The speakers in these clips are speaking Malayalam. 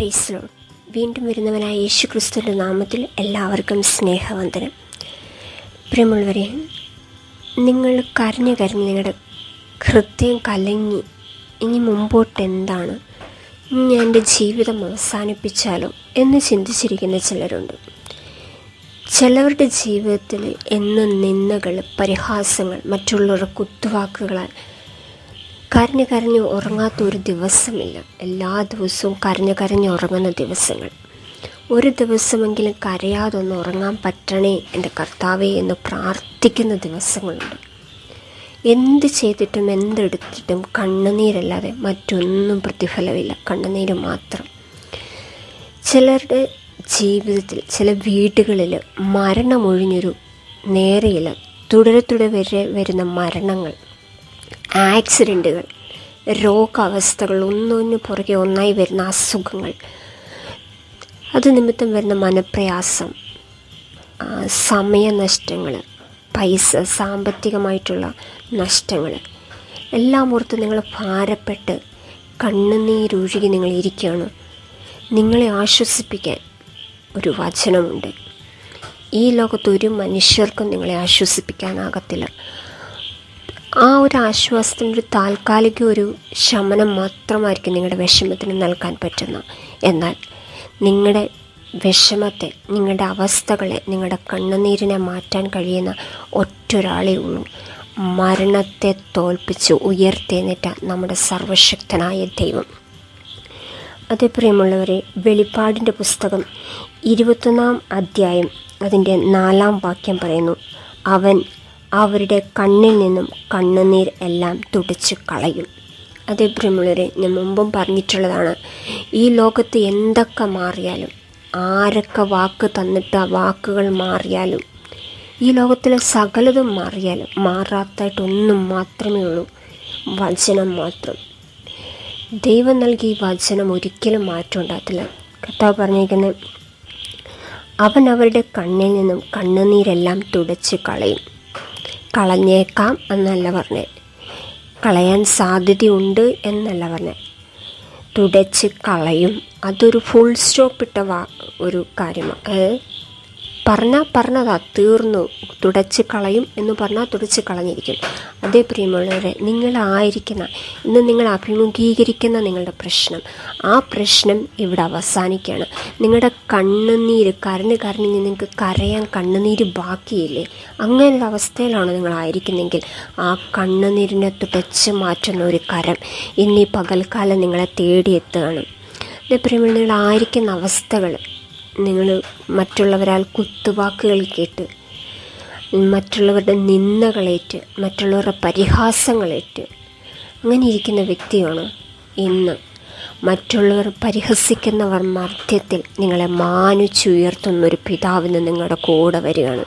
പ്രൈസ്ലോ വീണ്ടും വരുന്നവനായ യേശു ക്രിസ്തുവിന്റെ നാമത്തിൽ എല്ലാവർക്കും സ്നേഹവന്ദനം. പ്രിയമുള്ളവരെ നിങ്ങൾ കരഞ്ഞു കരഞ്ഞ് നിങ്ങളുടെ ഹൃദയം കലങ്ങി ഇനി മുമ്പോട്ട് എന്താണ് ഞാൻ എന്റെ ജീവിതം അവസാനിപ്പിച്ചാലോ എന്ന് ചിന്തിച്ചിരിക്കുന്ന ചിലരുണ്ട്. ചിലവരുടെ ജീവിതത്തിൽ എന്നും നിന്ദകൾ പരിഹാസങ്ങൾ മറ്റുള്ളവരുടെ കുത്തുവാക്കുകളാൽ കരഞ്ഞ് കരഞ്ഞ് ഉറങ്ങാത്ത ഒരു ദിവസമില്ല. എല്ലാ ദിവസവും കരഞ്ഞു കരഞ്ഞ് ഉറങ്ങുന്ന ദിവസങ്ങൾ. ഒരു ദിവസമെങ്കിലും കരയാതൊന്ന് ഉറങ്ങാൻ പറ്റണേ എന്റെ കർത്താവേ എന്ന് പ്രാർത്ഥിക്കുന്ന ദിവസങ്ങളുണ്ട്. എന്ത് ചെയ്തിട്ടും എന്തെടുത്തിട്ടും കണ്ണുനീരല്ലാതെ മറ്റൊന്നും പ്രതിഫലമില്ല. കണ്ണുനീര് മാത്രം. ചിലരുടെ ജീവിതത്തിൽ ചില വീടുകളിൽ മരണമൊഴിഞ്ഞൊരു നേരെയില്ല. തുടരെ തുടരെ വരെ വരുന്ന മരണങ്ങൾ. ആക്സിഡന്റുകൾ രോഗാവസ്ഥകൾ ഒന്നൊന്ന് പുറകെ ഒന്നായി വരുന്ന അസുഖങ്ങൾ. അത് നിമിത്തം വരുന്ന മനപ്രയാസം സമയനഷ്ടങ്ങൾ പൈസ സാമ്പത്തികമായിട്ടുള്ള നഷ്ടങ്ങൾ. എല്ലാം ഓർത്ത് നിങ്ങൾ ഭാരപ്പെട്ട് കണ്ണുനീരൊഴുകി നിങ്ങൾ ഇരിക്കുകയാണ്. നിങ്ങളെ ആശ്വസിപ്പിക്കാൻ ഒരു വചനമുണ്ട്. ഈ ലോകത്ത് ഒരു മനുഷ്യർക്കും നിങ്ങളെ ആശ്വസിപ്പിക്കാനാകത്തില്ല. ആ ഒരു ആശ്വാസത്തിന് ഒരു താൽക്കാലിക ഒരു ശമനം മാത്രമായിരിക്കും നിങ്ങളുടെ വിഷമത്തിന് നൽകാൻ പറ്റുന്ന. എന്നാൽ നിങ്ങളുടെ വിഷമത്തെ നിങ്ങളുടെ അവസ്ഥകളെ നിങ്ങളുടെ കണ്ണുനീരിനെ മാറ്റാൻ കഴിയുന്ന ഒറ്റൊരാളേ ഉള്ളൂ. മരണത്തെ തോൽപ്പിച്ച് ഉയർത്തെന്നിട്ട നമ്മുടെ സർവശക്തനായ ദൈവം. അതേ പ്രിയമുള്ളവരെ വെളിപ്പാടിന്റെ പുസ്തകം ഇരുപത്തൊന്നാം അധ്യായം അതിന്റെ നാലാം വാക്യം പറയുന്നു. അവൻ അവരുടെ കണ്ണിൽ നിന്നും കണ്ണുനീർ എല്ലാം തുടച്ച് കളയും. അതേ പ്രിയമുള്ളവരെ ഞാൻ മുമ്പും പറഞ്ഞിട്ടുള്ളതാണ് ഈ ലോകത്ത് എന്തൊക്കെ മാറിയാലും ആരൊക്കെ വാക്ക് തന്നിട്ട് ആ വാക്കുകൾ മാറിയാലും ഈ ലോകത്തിലെ സകലതും മാറിയാലും മാറാത്തായിട്ടൊന്നും മാത്രമേ ഉള്ളൂ. വചനം മാത്രം. ദൈവം നൽകിയ വചനം ഒരിക്കലും മാറ്റം ഉണ്ടാകത്തില്ല. കർത്താവ് പറഞ്ഞിരിക്കുന്നത് അവൻ അവരുടെ കണ്ണിൽ നിന്നും കണ്ണുനീരെല്ലാം തുടച്ച് കളയും. കളഞ്ഞേക്കാം എന്നല്ല പറഞ്ഞത് കളയാൻ സാധ്യതയുണ്ട് എന്നല്ല പറഞ്ഞത് തുടച്ച് കളയും. അതൊരു ഫുൾ സ്റ്റോപ്പ് ഇട്ട വാ ഒരു കാര്യമാണ് പറഞ്ഞാൽ പറഞ്ഞതാ തീർന്നു. തുടച്ച് കളയും എന്ന് പറഞ്ഞാൽ തുടച്ച് കളഞ്ഞിരിക്കും. അതേ പ്രിയമുള്ളവരെ നിങ്ങളായിരിക്കുന്ന ഇന്ന് നിങ്ങൾ അഭിമുഖീകരിക്കുന്ന നിങ്ങളുടെ പ്രശ്നം ആ പ്രശ്നം ഇവിടെ അവസാനിക്കുകയാണ്. നിങ്ങളുടെ കണ്ണുനീര് കരഞ്ഞ് കരഞ്ഞ് നിങ്ങൾക്ക് കരയാൻ കണ്ണുനീര് ബാക്കിയില്ലേ? അങ്ങനെയുള്ള അവസ്ഥയിലാണ് നിങ്ങളായിരിക്കുന്നെങ്കിൽ ആ കണ്ണുനീരിനെ തുടച്ച് മാറ്റുന്ന ഒരു കരം ഇന്നീ പകൽക്കാലം നിങ്ങളെ തേടിയെത്തുകയാണ്. പ്രിയമുള്ള നിങ്ങളായിരിക്കുന്ന അവസ്ഥകൾ നിങ്ങൾ മറ്റുള്ളവരാൽ കുത്തുവാക്കുകൾ കേട്ട് മറ്റുള്ളവരുടെ നിന്ദകളേറ്റ് മറ്റുള്ളവരുടെ പരിഹാസങ്ങളേറ്റ് അങ്ങനെ ഇരിക്കുന്ന വ്യക്തിയാണ് ഇന്ന്. മറ്റുള്ളവർ പരിഹസിക്കുന്നവർ മധ്യത്തിൽ നിങ്ങളെ മാനിച്ചുയർത്തുന്ന ഒരു പിതാവിന് നിങ്ങളുടെ കൂടെ വരികയാണ്.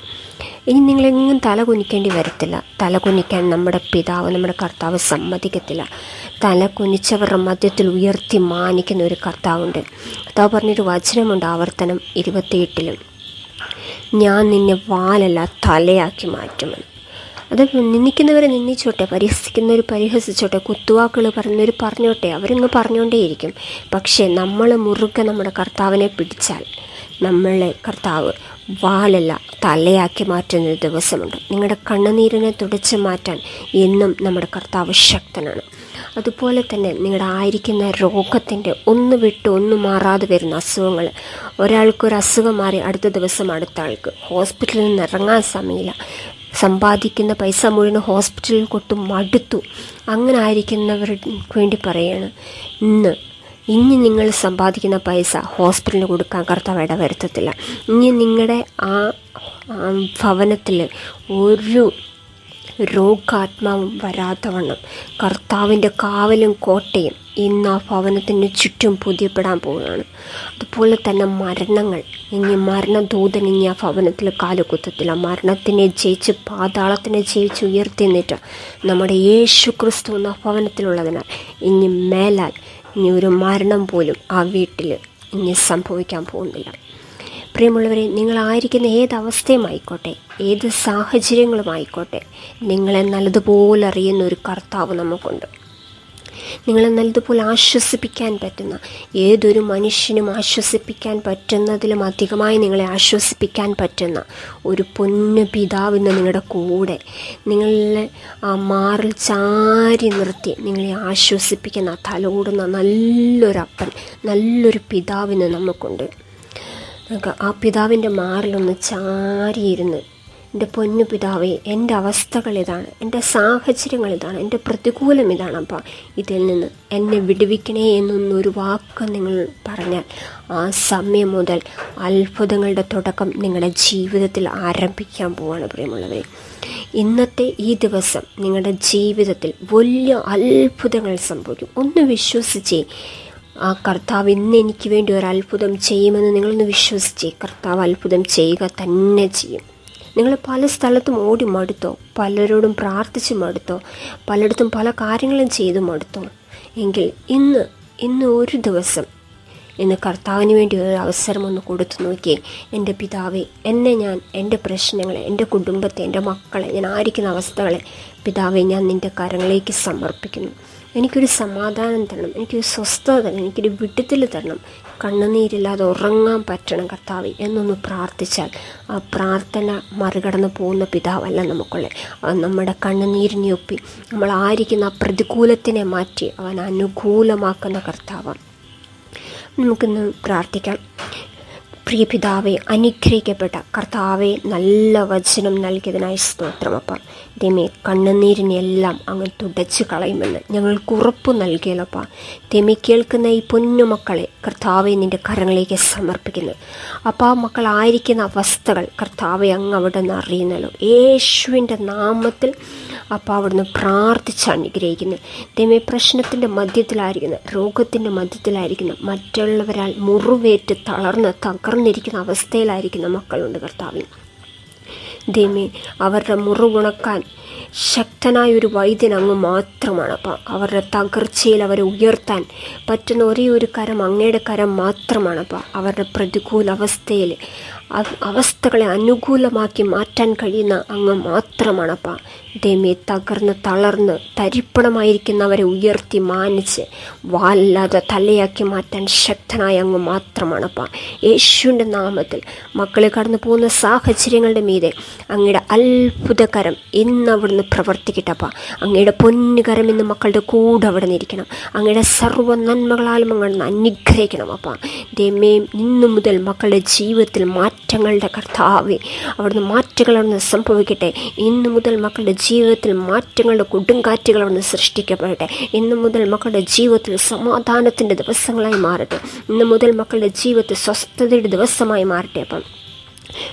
ഇനി നിങ്ങളെങ്ങും തല കുനിക്കേണ്ടി വരത്തില്ല. തല കുനിക്കാൻ നമ്മുടെ പിതാവ് നമ്മുടെ കർത്താവ് സമ്മതിക്കത്തില്ല. തല കുനിച്ചവരുടെ മധ്യത്തിൽ ഉയർത്തി മാനിക്കുന്ന ഒരു കർത്താവുണ്ട്. കർത്താവ് പറഞ്ഞൊരു വചനമുണ്ട് ആവർത്തനം ഇരുപത്തിയെട്ടിലും. ഞാൻ നിന്നെ വാലല്ല തലയാക്കി മാറ്റുമെന്ന്. അത് നിന്ദിക്കുന്നവരെ നിന്ദിച്ചോട്ടെ പരിഹസിക്കുന്നവർ പരിഹസിച്ചോട്ടെ കുത്തുവാക്കുകൾ പറഞ്ഞവർ പറഞ്ഞോട്ടെ അവരിങ്ങ് പറഞ്ഞുകൊണ്ടേയിരിക്കും പക്ഷേ നമ്മൾ മുറുകെ നമ്മുടെ കർത്താവിനെ പിടിച്ചാൽ നമ്മളെ കർത്താവ് വാലല്ല തലയാക്കി മാറ്റുന്ന ദിവസമുണ്ട്. നിങ്ങളുടെ കണ്ണുനീരിനെ തുടച്ച് മാറ്റാൻ എന്നും നമ്മുടെ കർത്താവ് ശക്തനാണ്. അതുപോലെ തന്നെ നിങ്ങളുടെ ആയിരിക്കുന്ന രോഗത്തിന്റെ ഒന്ന് വിട്ട് ഒന്ന് മാറാതെ വരുന്ന അസുഖങ്ങൾ. ഒരാൾക്കൊരു അസുഖം മാറി അടുത്ത ദിവസം അടുത്ത ആൾക്ക്. ഹോസ്പിറ്റലിൽ നിന്ന് ഇറങ്ങാൻ സമയമില്ല. സമ്പാദിക്കുന്ന പൈസ മുഴുവൻ ഹോസ്പിറ്റലിൽ കൊട്ടും മടുത്തു. അങ്ങനെ ആയിരിക്കുന്നവർക്ക് വേണ്ടി പറയാണ് ഇന്ന് ഇനി നിങ്ങൾ സമ്പാദിക്കുന്ന പൈസ ഹോസ്പിറ്റലിന് കൊടുക്കാൻ കർത്താവ് ഇടവരുത്തത്തില്ല. ഇനി നിങ്ങളുടെ ആ ഭവനത്തിൽ ഒരു രോഗാത്മാവും വരാത്തവണ്ണം കർത്താവിന്റെ കാവലും കോട്ടയും ഇന്ന് ആ ഭവനത്തിന് ചുറ്റും പുതിയപ്പെടാൻ പോവുകയാണ്. അതുപോലെ തന്നെ മരണങ്ങൾ ഇനി മരണദൂതൻ ഇനി ആ ഭവനത്തിൽ കാലുകുത്തത്തില്ല. മരണത്തിനെ ജയിച്ച് പാതാളത്തിനെ ജയിച്ച് ഉയർത്തി നിന്നിട്ട് നമ്മുടെ യേശു ക്രിസ്തു എന്ന ഭവനത്തിലുള്ളതിനാൽ ഇനി മേലാൽ ഇനി ഒരു മരണം പോലും ആ വീട്ടിൽ ഇനി സംഭവിക്കാൻ പോകുന്നില്ല. പ്രിയമുള്ളവരെ നിങ്ങളായിരിക്കുന്ന ഏത് അവസ്ഥയുമായിക്കോട്ടെ ഏത് സാഹചര്യങ്ങളുമായിക്കോട്ടെ നിങ്ങളെ നല്ലതുപോലെ അറിയുന്ന ഒരു കർത്താവ് നമുക്കുണ്ട്. നിങ്ങളെ നല്ലതുപോലെ ആശ്വസിപ്പിക്കാൻ പറ്റുന്ന ഏതൊരു മനുഷ്യനും ആശ്വസിപ്പിക്കാൻ പറ്റുന്നതിലും അധികമായി നിങ്ങളെ ആശ്വസിപ്പിക്കാൻ പറ്റുന്ന ഒരു പൊന്നു പിതാവ് ഇന്ന് നിങ്ങളുടെ കൂടെ നിങ്ങളെ ആ മാറിൽ ചാരി നിർത്തി നിങ്ങളെ ആശ്വസിപ്പിക്കുന്ന തലോടുന്ന നല്ലൊരപ്പൻ നല്ലൊരു പിതാവിന് നമുക്കുണ്ട്. നമുക്ക് ആ പിതാവിന്റെ മാറിലൊന്ന് ചാരിയിരുന്ന്. എന്റെ പൊന്നു പിതാവേ എന്റെ അവസ്ഥകൾ ഇതാണ് എന്റെ സാഹചര്യങ്ങൾ ഇതാണ് എന്റെ പ്രതികൂലം ഇതാണ് അപ്പം. ഇതിൽ നിന്ന് എന്നെ വിടുവിക്കണേ എന്നൊന്നൊരു വാക്ക് നിങ്ങൾ പറഞ്ഞാൽ ആ സമയം മുതൽ അത്ഭുതങ്ങളുടെ തുടക്കം നിങ്ങളുടെ ജീവിതത്തിൽ ആരംഭിക്കാൻ പോവാണ് പ്രിയമുള്ളവരെ. ഇന്നത്തെ ഈ ദിവസം നിങ്ങളുടെ ജീവിതത്തിൽ വലിയ അത്ഭുതങ്ങൾ സംഭവിക്കും. ഒന്ന് വിശ്വസിച്ചേ ആ കർത്താവ് ഇന്ന് എനിക്ക് വേണ്ടി ഒരു അത്ഭുതം ചെയ്യുമെന്ന് നിങ്ങളൊന്ന് വിശ്വസിച്ചേ. കർത്താവ് അത്ഭുതം ചെയ്യുക തന്നെ ചെയ്യും. നിങ്ങൾ പല സ്ഥലത്തും ഓടി മടുത്തോ പലരോടും പ്രാർത്ഥിച്ച് മടുത്തോ പലയിടത്തും പല കാര്യങ്ങളും ചെയ്തു മടുത്തോ. എങ്കിൽ ഇന്ന് ഇന്ന് ഒരു ദിവസം ഇന്ന് കർത്താവിന് വേണ്ടി ഒരു അവസരം ഒന്ന് കൊടുത്തു നോക്കിയേ. എന്റെ പിതാവെ എന്നെ ഞാൻ എന്റെ പ്രശ്നങ്ങളെ എന്റെ കുടുംബത്തെ എന്റെ മക്കളെ ഞാൻ ആയിരിക്കുന്ന അവസ്ഥകളെ പിതാവെ ഞാൻ നിന്റെ കരങ്ങളിലേക്ക് സമർപ്പിക്കുന്നു. എനിക്കൊരു സമാധാനം തരണം. എനിക്കൊരു സ്വസ്ഥത തരണം. എനിക്കൊരു വിട്ടത്തിൽ തരണം. കണ്ണുനീരില്ലാതെ ഉറങ്ങാൻ പറ്റണം കർത്താവ് എന്നൊന്ന് പ്രാർത്ഥിച്ചാൽ ആ പ്രാർത്ഥന മറികടന്ന് പോകുന്ന പിതാവല്ല നമുക്കുള്ള. അവൻ നമ്മുടെ കണ്ണുനീരിനെ ഒപ്പി. നമ്മൾ ആയിരിക്കുന്ന ആ പ്രതികൂലത്തിനെ മാറ്റി അവൻ അനുകൂലമാക്കുന്ന കർത്താവാണ്. നമുക്കിന്ന് പ്രാർത്ഥിക്കാം. പ്രിയ പിതാവെ അനുഗ്രഹിക്കപ്പെട്ട കർത്താവെ നല്ല വചനം നൽകിയതിനായി സ്തോത്രമപ്പ ദൈമേ കണ്ണുനീരിനെല്ലാം അങ്ങ് തുടച്ചു കളയുമെന്ന് ഞങ്ങൾക്ക് ഉറപ്പ് നൽകിയല്ലപ്പ ദൈമേ കേൾക്കുന്ന ഈ പൊന്നു മക്കളെ കർത്താവെ നിന്റെ കരങ്ങളിലേക്ക് സമർപ്പിക്കുന്നു. അപ്പോൾ ആ മക്കളായിരിക്കുന്ന അവസ്ഥകൾ കർത്താവെ അങ്ങ് അവിടെ നിന്ന് അറിയുന്നല്ലോ. യേശുവിന്റെ നാമത്തിൽ അപ്പോൾ അവിടുന്ന് പ്രാർത്ഥിച്ച് അനുഗ്രഹിക്കുന്നു. ദൈവമേ പ്രശ്നത്തിന്റെ മധ്യത്തിലായിരിക്കുന്നു രോഗത്തിന്റെ മധ്യത്തിലായിരിക്കുന്നു. മറ്റുള്ളവരാൽ മുറിവേറ്റ് തളർന്ന് തകർന്നിരിക്കുന്ന അവസ്ഥയിലായിരിക്കുന്ന മക്കളുണ്ട് കർത്താവിന്. ദൈവമേ അവരുടെ മുറിവുണക്കാൻ ശക്തനായ ഒരു വൈദ്യൻ അങ്ങ് മാത്രമാണ്. അപ്പം അവരുടെ തകർച്ചയിൽ അവരെ ഉയർത്താൻ പറ്റുന്ന ഒരേ ഒരു കരം അങ്ങയുടെ കരം മാത്രമാണ്. അപ്പം അവരുടെ പ്രതികൂല അവസ്ഥയിൽ അവസ്ഥകളെ അനുകൂലമാക്കി മാറ്റാൻ കഴിയുന്ന അങ്ങ് മാത്രമാണപ്പ. ദൈവമേ തകർന്ന് തളർന്ന് തരിപ്പണമായിരിക്കുന്നവരെ ഉയർത്തി മാനിച്ച് വാല്ലാതെ തലയാക്കി മാറ്റാൻ ശക്തനായ അങ്ങ് മാത്രമാണപ്പ. യേശുവിന്റെ നാമത്തിൽ മക്കളെ കടന്നു പോകുന്ന സാഹചര്യങ്ങളുടെ മീതെ അങ്ങയുടെ അത്ഭുതകരം ഇന്ന് അവിടുന്ന് പ്രവർത്തിക്കട്ടപ്പ. അങ്ങയുടെ പൊന്നുകരം ഇന്ന് മക്കളുടെ കൂടെ അവിടെ നിന്നിരിക്കണം. അങ്ങയുടെ സർവ നന്മകളാലും അങ്ങനെ അനുഗ്രഹിക്കണം അപ്പ ദൈവമേ ഇന്നു മുതൽ മക്കളുടെ ജീവിതത്തിൽ മാറ്റങ്ങളുടെ കർത്താവെ അവിടുന്ന് മാറ്റങ്ങൾ അവിടുന്ന് സംഭവിക്കട്ടെ. ഇന്നു മുതൽ മക്കളുടെ ജീവിതത്തിൽ മാറ്റങ്ങളുടെ കൊടുങ്കാറ്റുകൾ അവിടുന്ന് സൃഷ്ടിക്കപ്പെടട്ടെ. ഇന്നു മുതൽ മക്കളുടെ ജീവിതത്തിൽ സമാധാനത്തിന്റെ ദിവസങ്ങളായി മാറട്ടെ. ഇന്നു മുതൽ മക്കളുടെ ജീവിതത്തിൽ സ്വസ്ഥതയുടെ ദിവസമായി മാറട്ടെ അപ്പം.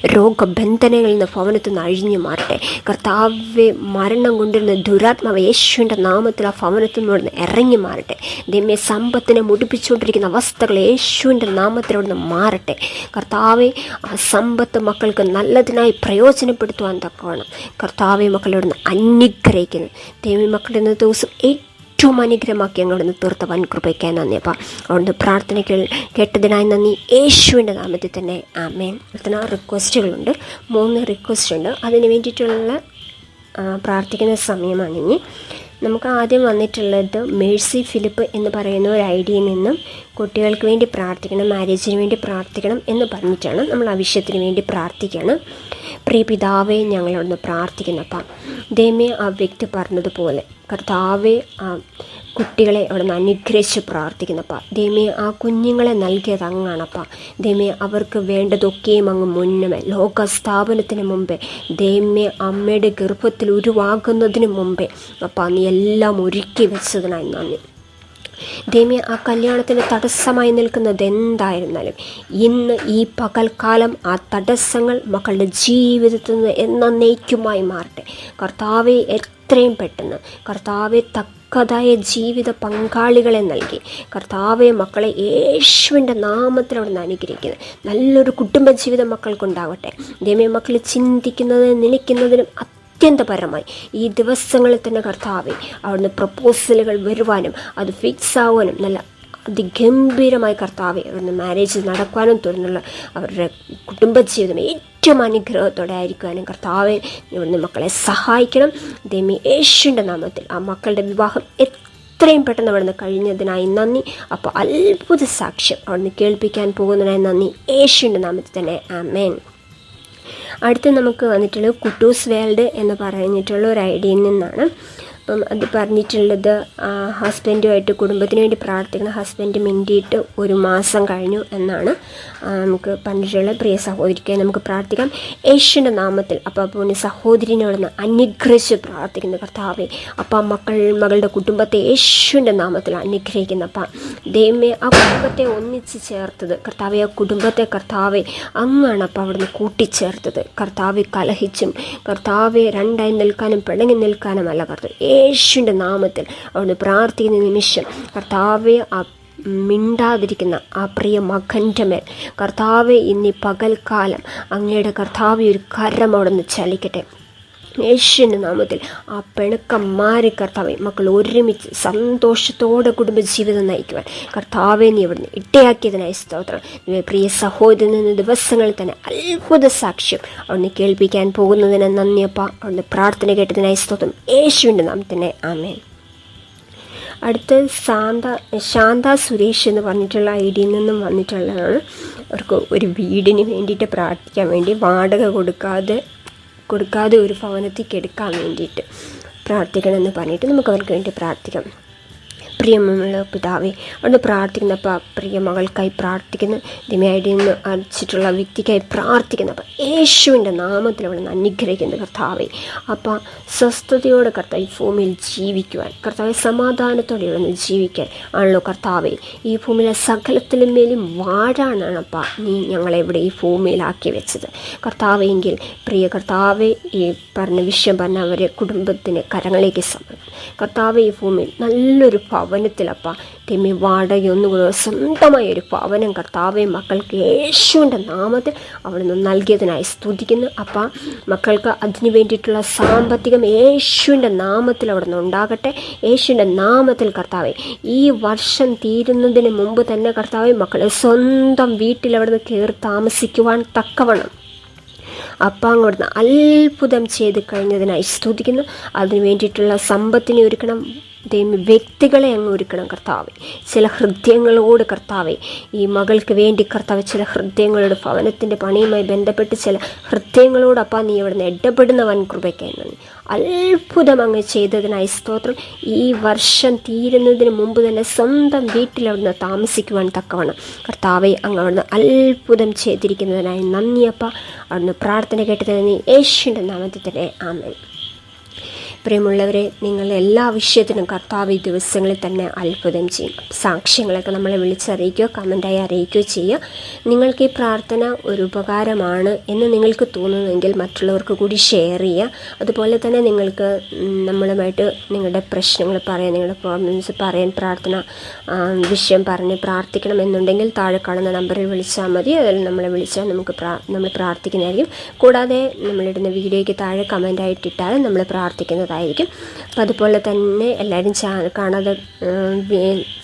രോഗബന്ധനങ്ങളിൽ നിന്ന് ഭവനത്തിൽ നിന്ന് അഴിഞ്ഞു മാറട്ടെ. കർത്താവെ മരണം കൊണ്ടിരുന്ന ദുരാത്മാവ് യേശുവിന്റെ നാമത്തിൽ ആ ഭവനത്തിൽ നിന്ന് ഇറങ്ങി മാറട്ടെ. ദൈവമേ സമ്പത്തിനെ മുടിപ്പിച്ചുകൊണ്ടിരിക്കുന്ന അവസ്ഥകൾ യേശുവിന്റെ നാമത്തിൽ നിന്ന് മാറട്ടെ. കർത്താവെ ആ സമ്പത്ത് മക്കൾക്ക് നല്ലതിനായി പ്രയോജനപ്പെടുത്തുവാൻ തക്കവണ്ണം. കർത്താവെ മക്കളോട് അനുഗ്രഹിക്കുന്നു. ദൈവമേ മക്കളുടെ ദിവസം ഏറ്റവും അനുഗ്രഹമാക്കി ഞങ്ങളൊന്ന് തീർത്ത വൻ കൃപയ്ക്കാൻ നന്ദി. അപ്പം അതുകൊണ്ട് പ്രാർത്ഥനകൾ കേട്ടതിനായി നന്ദി. യേശുവിന്റെ നാമത്തിൽ തന്നെ. ആമേൻ. പ്രാർത്ഥന റിക്വസ്റ്റുകളുണ്ട് മൂന്ന് റിക്വസ്റ്റ് ഉണ്ട് അതിന് വേണ്ടിയിട്ടുള്ള പ്രാർത്ഥിക്കുന്ന സമയമാണ് ഇനി. നമുക്ക് ആദ്യം വന്നിട്ടുള്ളത് മേഴ്സി ഫിലിപ്പ് എന്ന് പറയുന്ന ഒരു ഐഡിയയിൽ നിന്നും കുട്ടികൾക്ക് വേണ്ടി പ്രാർത്ഥിക്കണം മാരേജിന് വേണ്ടി പ്രാർത്ഥിക്കണം എന്ന് പറഞ്ഞിട്ടാണ് നമ്മൾ ആവശ്യത്തിന് വേണ്ടി പ്രാർത്ഥിക്കുകയാണ് പ്രിയ പിതാവെ ഞങ്ങളൊന്ന് പ്രാർത്ഥിക്കുന്നപ്പം ദൈവമേ ആ വ്യക്തി പറഞ്ഞതുപോലെ കർത്താവെ ആ കുട്ടികളെ അവിടെ നിന്ന് അനുഗ്രഹിച്ച് പ്രാർത്ഥിക്കുന്നപ്പ ദൈവമേ ആ കുഞ്ഞുങ്ങളെ നൽകിയത് അങ്ങാണപ്പ ദൈവമേ അവർക്ക് വേണ്ടതൊക്കെയും അങ്ങ് മുന്നമേ ലോക സ്ഥാപനത്തിന് മുമ്പേ ദൈവമേ അമ്മയുടെ ഗർഭത്തിൽ ഉരുവാകുന്നതിന് മുമ്പേ അപ്പം നീ എല്ലാം ഒരുക്കി വെച്ചതിനായി നന്ദി. ദൈവമേ ആ കല്യാണത്തിന് തടസ്സമായി നിൽക്കുന്നത് എന്തായിരുന്നാലും ഇന്ന് ഈ പകൽക്കാലം ആ തടസ്സങ്ങൾ മക്കളുടെ ജീവിതത്തിൽ നിന്ന് എന്നേക്കുമായി മാറട്ടെ. കർത്താവെ എത്രയും പെട്ടെന്ന് കർത്താവെ തക്കതായ ജീവിത പങ്കാളികളെ നൽകി. കർത്താവെ മക്കളെ യേശുവിന്റെ നാമത്തിൽ അവിടെ നിന്ന് അനുഗ്രഹിക്കുന്നത് നല്ലൊരു കുടുംബജീവിതം മക്കൾക്കുണ്ടാവട്ടെ. ദൈവമേ മക്കൾ ചിന്തിക്കുന്നതിനും നനയ്ക്കുന്നതിനും അത്യന്തപരമായി. ഈ ദിവസങ്ങളിൽ തന്നെ കർത്താവെ അവിടുന്ന് പ്രപ്പോസലുകൾ വരുവാനും അത് ഫിക്സ് ആവാനും നല്ല അതിഗംഭീരമായി കർത്താവെ അവിടുന്ന് മാരേജ് നടക്കുവാനും തുടർന്നുള്ള അവരുടെ കുടുംബജീവിതം ഏറ്റവും അനുഗ്രഹത്തോടെ ആയിരിക്കുവാനും കർത്താവെ ഇവിടുന്ന് മക്കളെ സഹായിക്കണം. ദൈവം യേശുവിന്റെ നാമത്തിൽ ആ മക്കളുടെ വിവാഹം എത്രയും പെട്ടെന്ന് അവിടുന്ന് കഴിഞ്ഞതിനായി നന്ദി. അപ്പോൾ അത്ഭുത സാക്ഷ്യം അവിടുന്ന് കേൾപ്പിക്കാൻ പോകുന്നതിനായി നന്ദി. യേശുവിന്റെ നാമത്തിൽ തന്നെ. ആമേൻ. അടുത്ത് നമുക്ക് വന്നിട്ടുള്ളത് കുട്ടൂസ് വേൾഡ് എന്ന് പറഞ്ഞിട്ടുള്ള ഒരു ഐഡിയയിൽ നിന്നാണ്. അപ്പം അത് പറഞ്ഞിട്ടുള്ളത് ഹസ്ബൻഡുമായിട്ട് കുടുംബത്തിന് വേണ്ടി പ്രാർത്ഥിക്കുന്ന ഹസ്ബൻഡ് മിണ്ടിയിട്ട് ഒരു മാസം കഴിഞ്ഞു എന്നാണ് നമുക്ക് പറഞ്ഞിട്ടുള്ള പ്രിയ സഹോദരിക്ക് നമുക്ക് പ്രാർത്ഥിക്കാം. യേശുവിന്റെ നാമത്തിൽ അപ്പോൾ അപ്പോൾ സഹോദരിനോടൊന്ന് അനുഗ്രഹിച്ച് പ്രാർത്ഥിക്കുന്നു. കർത്താവെ അപ്പം മക്കൾ മകളുടെ കുടുംബത്തെ യേശുവിന്റെ നാമത്തിൽ അനുഗ്രഹിക്കുന്ന അപ്പം. ദൈവമേ ആ കുടുംബത്തെ ഒന്നിച്ച് ചേർത്തത്. കർത്താവെ ആ കുടുംബത്തെ കർത്താവെ അങ്ങാണ് അപ്പം അവിടുന്ന് കൂട്ടിച്ചേർത്തത്. കർത്താവെ കലഹിച്ചും കർത്താവെ രണ്ടായി നിൽക്കാനും പിണങ്ങി നിൽക്കാനും അല്ല കർത്താവ്. യേശുവിന്റെ നാമത്തിൽ അവിടുന്ന് പ്രാർത്ഥിക്കുന്ന നിമിഷം കർത്താവെ ആ മിണ്ടാതിരിക്കുന്ന ആ പ്രിയ മകന്റെ മേൽ കർത്താവ് ഇന്നീ പകൽക്കാലം അങ്ങയുടെ കർത്താവ് ഒരു കരം അവിടെ നിന്ന് ചലിക്കട്ടെ. യേശുവിന്റെ നാമത്തിൽ ആ പിണക്കം കർത്താവെ മക്കൾ ഒരുമിച്ച് സന്തോഷത്തോടെ കുടുംബജീവിതം നയിക്കുവാൻ. കർത്താവെ നീ ഇവിടുന്ന് ഇട്ടയാക്കിയതിനായി സ്തോത്രം. പ്രിയ സഹോദരൻ എന്ന ദിവസങ്ങളിൽ തന്നെ അത്ഭുത സാക്ഷ്യം അവിടുന്ന് കേൾപ്പിക്കാൻ പോകുന്നതിന് നന്ദിയപ്പ അവിടുന്ന് പ്രാർത്ഥന കേട്ടതിനായി സ്തോത്രം. യേശുവിന്റെ നാമത്തിനെ ആമേൻ. അടുത്ത ശാന്ത ശാന്ത സുരേഷ് എന്ന് പറഞ്ഞിട്ടുള്ള ഐ ഡിയിൽ നിന്നും വന്നിട്ടുള്ളതാണ്. അവർക്ക് ഒരു വീടിന് വേണ്ടിയിട്ട് പ്രാർത്ഥിക്കാൻ വേണ്ടി വാടക കൊടുക്കാതെ കൊടുക്കാതെ ഒരു ഭവനത്തേക്ക് എടുക്കാൻ വേണ്ടിയിട്ട് പ്രാർത്ഥിക്കണം എന്ന് പറഞ്ഞിട്ട് നമുക്ക് അവർക്ക് വേണ്ടി പ്രാർത്ഥിക്കാം. പ്രിയമുള്ള പിതാവെ അവിടുന്ന് പ്രാർത്ഥിക്കുന്ന പ്രിയ മകൾക്കായി പ്രാർത്ഥിക്കുന്ന. ദിമയായിട്ട് നിന്ന് അടിച്ചിട്ടുള്ള വ്യക്തിക്കായി പ്രാർത്ഥിക്കുന്നു. അപ്പം യേശുവിന്റെ നാമത്തിൽ അവിടുന്ന് അനുഗ്രഹിക്കുന്നു കർത്താവെ. അപ്പം സ്വസ്ഥതയോടെ കർത്താവ് ഈ ഭൂമിയിൽ ജീവിക്കുവാൻ കർത്താവ് സമാധാനത്തോടെ ഇവിടുന്ന് ജീവിക്കാൻ ആണല്ലോ കർത്താവെ. ഈ ഭൂമിയിലെ സകലത്തിലും മേലും വാഴാനാണ് അപ്പം നീ ഞങ്ങളെ ഇവിടെ ഈ ഭൂമിയിലാക്കി വെച്ചത്. കർത്താവെങ്കിൽ പ്രിയ കർത്താവെ ഈ പറഞ്ഞ വിഷയം പറഞ്ഞ അവരെ കുടുംബത്തിന് കരങ്ങളിലേക്ക് സമർപ്പിക്കും കർത്താവ് ഈ ഭൂമിയിൽ നല്ലൊരു ഭവനത്തിലപ്പ. തെമ്മി വാടകയൊന്നുകൂടെ സ്വന്തമായ ഒരു ഭവനം കർത്താവെ മക്കൾക്ക് യേശുവിന്റെ നാമത്തിൽ അവിടുന്ന് നൽകിയതിനായി സ്തുതിക്കുന്നു. അപ്പ മക്കൾക്ക് അതിനു വേണ്ടിയിട്ടുള്ള സാമ്പത്തികം യേശുവിന്റെ നാമത്തിൽ അവിടുന്ന് ഉണ്ടാകട്ടെ. യേശുവിന്റെ നാമത്തിൽ കർത്താവെ ഈ വർഷം തീരുന്നതിന് മുമ്പ് തന്നെ കർത്താവെ മക്കളെ സ്വന്തം വീട്ടിൽ അവിടുന്ന് കയറി താമസിക്കുവാൻ തക്കവണ്ണം. അപ്പ അങ്ങോട്ട് അത്ഭുതം ചെയ്ത് കഴിഞ്ഞതിനായി സ്തുതിക്കുന്നു. അതിനു വേണ്ടിയിട്ടുള്ള സമ്പത്തിനെ ഒരുക്കണം. ദൈവം വ്യക്തികളെ അങ്ങ് ഒരുക്കണം കർത്താവെ. ചില ഹൃദയങ്ങളോട് കർത്താവെ ഈ മകൾക്ക് വേണ്ടി കർത്താവ് ചില ഹൃദയങ്ങളോട് ഭവനത്തിന്റെ പണിയുമായി ബന്ധപ്പെട്ട് ചില ഹൃദയങ്ങളോട് അപ്പം നീ ഇവിടുന്ന് ഇടപെടുന്ന വൻ കൃപയ്ക്കായി നന്ദി. അത്ഭുതം അങ്ങ് ചെയ്തതിനായി സ്തോത്രം. ഈ വർഷം തീരുന്നതിന് മുമ്പ് തന്നെ സ്വന്തം വീട്ടിൽ അവിടുന്ന് താമസിക്കുവാൻ തക്കവണ്ണം കർത്താവെ അങ്ങ് അവിടുന്ന് അത്ഭുതം ചെയ്തിരിക്കുന്നതിനായി നന്ദിയപ്പ അവിടുന്ന് പ്രാർത്ഥന കേട്ടതിന് യേശുവിന്റെ നാമത്തിൽ തന്നെ ആമേൻ. പ്രിയമുള്ളവരെ നിങ്ങൾ എല്ലാ വിഷയത്തിനും കർത്താവ് ഈ ദിവസങ്ങളിൽ തന്നെ അത്ഭുതം ചെയ്യും. സാക്ഷ്യങ്ങളൊക്കെ നമ്മളെ വിളിച്ചറിയിക്കുകയോ കമന്റായി അറിയിക്കുകയോ ചെയ്യുക. നിങ്ങൾക്ക് ഈ പ്രാർത്ഥന ഒരു ഉപകാരമാണ് എന്ന് നിങ്ങൾക്ക് തോന്നുന്നെങ്കിൽ മറ്റുള്ളവർക്ക് കൂടി ഷെയർ ചെയ്യുക. അതുപോലെ തന്നെ നിങ്ങൾക്ക് നമ്മളുമായിട്ട് നിങ്ങളുടെ പ്രശ്നങ്ങൾ പറയാൻ നിങ്ങളുടെ പ്രോബ്ലംസ് പറയാൻ പ്രാർത്ഥന വിഷയം പറഞ്ഞ് പ്രാർത്ഥിക്കണം എന്നുണ്ടെങ്കിൽ താഴെ കാണുന്ന നമ്പറിൽ വിളിച്ചാൽ മതി. അതിൽ നമ്മളെ വിളിച്ചാൽ നമുക്ക് നമ്മൾ പ്രാർത്ഥിക്കുന്നതായിരിക്കും. കൂടാതെ നമ്മളിടുന്ന വീഡിയോയ്ക്ക് താഴെ കമന്റായിട്ടിട്ടാണ് നമ്മൾ നമ്മൾ പ്രാർത്ഥിക്കുന്നതായിരിക്കും അപ്പോൾ അതുപോലെ തന്നെ എല്ലാവരും ചാനൽ കാണാതെ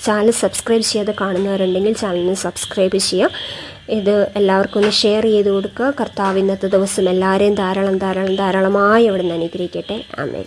ചാനൽ സബ്സ്ക്രൈബ് ചെയ്യാതെ കാണുന്നവരുണ്ടെങ്കിൽ ചാനലിന് സബ്സ്ക്രൈബ് ചെയ്യുക ഇത് എല്ലാവർക്കും ഒന്ന് ഷെയർ ചെയ്ത് കൊടുക്കുക. കർത്താവ് ഇന്നത്തെ ദിവസം എല്ലാവരെയും ധാരാളം ധാരാളം ധാരാളമായി അവിടെ നിന്ന് അനുഗ്രഹിക്കട്ടെ. ആമേൻ.